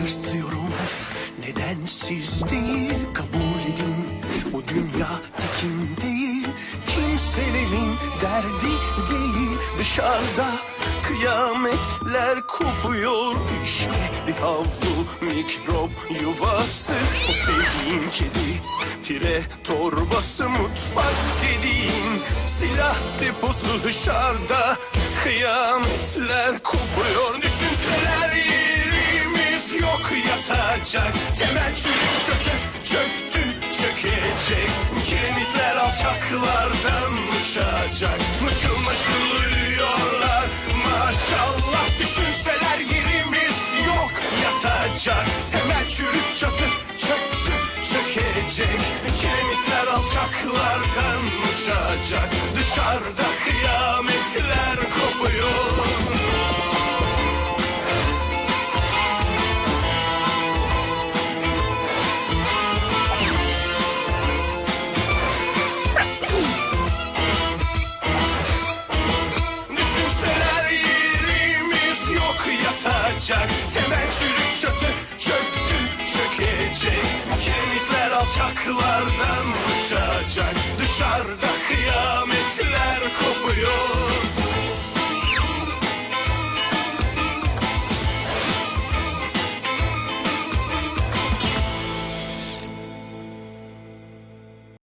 sarsıyorum Nedensiz değil kabul edin. Bu dünya tekin değil. Kimselerin derdi değil. Dışarıda kıyametler kopuyor. İşte bir havlu mikrop yuvası. O sevdiğim kedi Pire torbası mutfak dediğin Silah deposu. Dışarıda Kıyametler kopuyor. Düşünseler yatacak. Temel çürük çöktü çöktü çökecek Kiremitler alçaklardan uçacak. Mışıl mışıl uyuyorlar. Maşallah düşünseler yerimiz yok. Yatacak. Temel çürük çatı çöktü çökecek. Kiremitler alçaklardan uçacak. Dışarıda kıyametler yatacak Temel çürük çatı çöktü çökecek. Kiremitler alçaklardan uçacak Dışarıda kopuyor